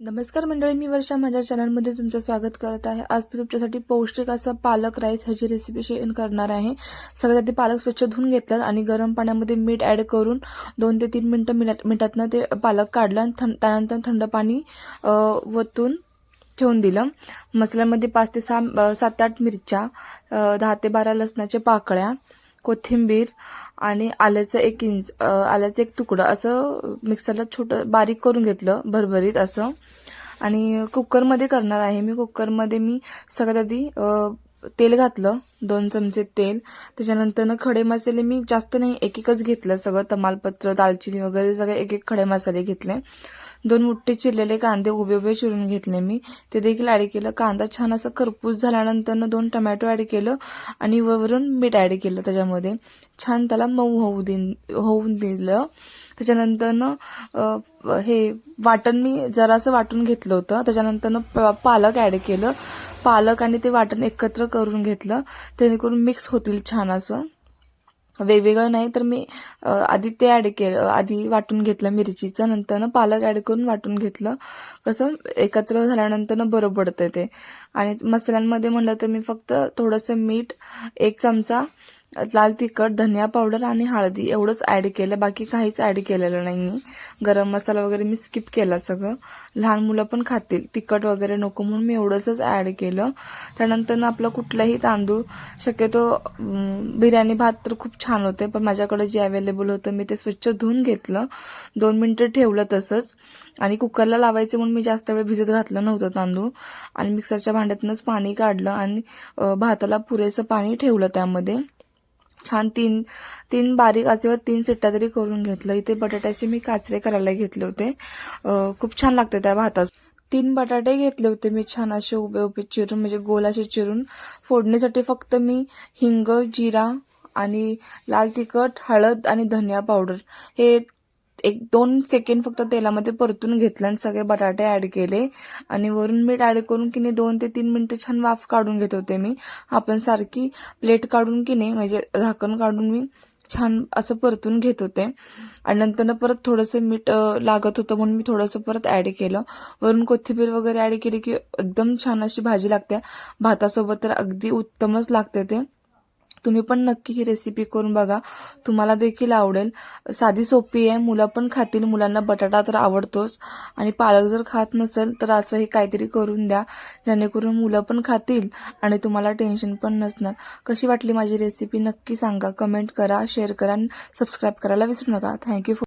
नमस्कार मंडळी मी वर्षा माझ्या चॅनलमध्ये तुमचं स्वागत करत आहे. आज मी तुमच्यासाठी पौष्टिक असं पालक राईस ह्याची रेसिपी शेअर करणार आहे. सगळ्यात आधी पालक स्वच्छ धुवून घेतलं आणि गरम पाण्यामध्ये मीठ ॲड करून दोन ते तीन मिनटं मिठात मिठातनं ते पालक काढलं आणि थं त्यानंतर थंड पाणी वतून ठेवून दिलं. मसाल्यामध्ये पाच ते सहा सात आठ मिरच्या दहा ते बारा लसणाच्या पाकळ्या कोथिंबीर आणि आल्याचं एक इंच आल्याचं एक तुकडं असं मिक्सरला छोटं बारीक करून घेतलं भरभरीत असं. आणि कुकरमध्ये करणार आहे मी. कुकरमध्ये मी सगळ्यात आधी तेल घातलं दोन चमचे तेल. त्याच्यानंतर खडे मसाले मी जास्त नाही एक एकच घेतलं सगळं. तमालपत्र दालचिनी वगैरे सगळे एक एक खडे मसाले घेतले. दोन मुठ्ठे चिरलेले कांदे उभे उभे चिरून घेतले मी. ते देखील ॲड केलं. कांदा छान असं खरपूस झाल्यानंतर दोन टमॅटो ॲड केलं आणि वरून मीठ ॲड केलं त्याच्यामध्ये. छान त्याला मऊ होऊ दिन होऊन दिलं. त्याच्यानंतरनं हे वाटण मी जरासं वाटून घेतलं होतं. त्याच्यानंतरनं प पालक ॲड केलं. पालक आणि ते वाटण एकत्र करून घेतलं. जेणेकरून मिक्स होतील छान असं. वेगवेगळं नाही तर मी आधी ते ॲड केलं आधी वाटून घेतलं मिरचीचं नंतरनं पालक ॲड करून वाटून घेतलं. कसं एकत्र झाल्यानंतरनं बरं पडतं ते. आणि मसाल्यांमध्ये म्हणलं तर मी फक्त थोडंसं मीठ एक चमचा लाल तिखट धनिया पावडर आणि हळदी एवढंच ॲड केलं. बाकी काहीच ॲड केलेलं नाही मी. गरम मसाला वगैरे मी स्किप केला सगळं. लहान मुलं पण खातील. तिखट वगैरे नको म्हणून मी एवढंच ॲड केलं. त्यानंतर आपलं कुठलाही तांदूळ शक्यतो बिर्याणी भात तर खूप छान होते पण माझ्याकडे जे अवेलेबल होतं मी ते स्वच्छ धुवून घेतलं. दोन मिनटं ठेवलं तसंच. आणि कुकरला लावायचं म्हणून मी जास्त वेळ भिजत घातलं नव्हतं तांदूळ. आणि मिक्सरच्या भांड्यातनंच पाणी काढलं आणि भाताला पुरेसं पाणी ठेवलं त्यामध्ये. छान तीन तीन बारीक आचेवर तीन सिट्ट्या तरी करून घेतलं. इथे बटाट्याचे मी काचरे करायला घेतले होते. खूप छान लागते त्या भातात तीन बटाटे घेतले होते मी छान असे उभे उभे चिरून म्हणजे गोल असे चिरून. फोडणीसाठी फक्त मी हिंग जिरा आणि लाल तिखट हळद आणि धनिया पावडर. हे एक दोन सेकंड फक्त तेलामध्ये परतून घेतलं आणि सगळे बटाटे ॲड केले. आणि वरून मीठ ॲड करून की नाही दोन ते तीन मिनटं छान वाफ काढून घेत होते मी. आपण सारखी प्लेट काढून की नाही म्हणजे झाकण काढून मी छान असं परतून घेत होते. आणि नंतर परत थोडंसं मीठ लागत होतं म्हणून मी थोडंसं परत ॲड केलं. वरून कोथिंबीर वगैरे ॲड केली की एकदम छान अशी भाजी लागते. भातासोबत तर अगदी उत्तमच लागते ते. तुम्ही पण नक्की ही रेसिपी करून बघा. तुम्हाला देखील आवडेल. साधी सोपी आहे. मुलं पण खातील. मुलांना बटाटा तर आवडतोच. आणि पालक जर खात नसेल तर असं हे काहीतरी करून द्या. जेणेकरून मुलं पण खातील आणि तुम्हाला टेन्शन पण नसणार. कशी वाटली माझी रेसिपी नक्की सांगा. कमेंट करा शेअर करा आणि सबस्क्राईब करायला विसरू नका. थँक्यू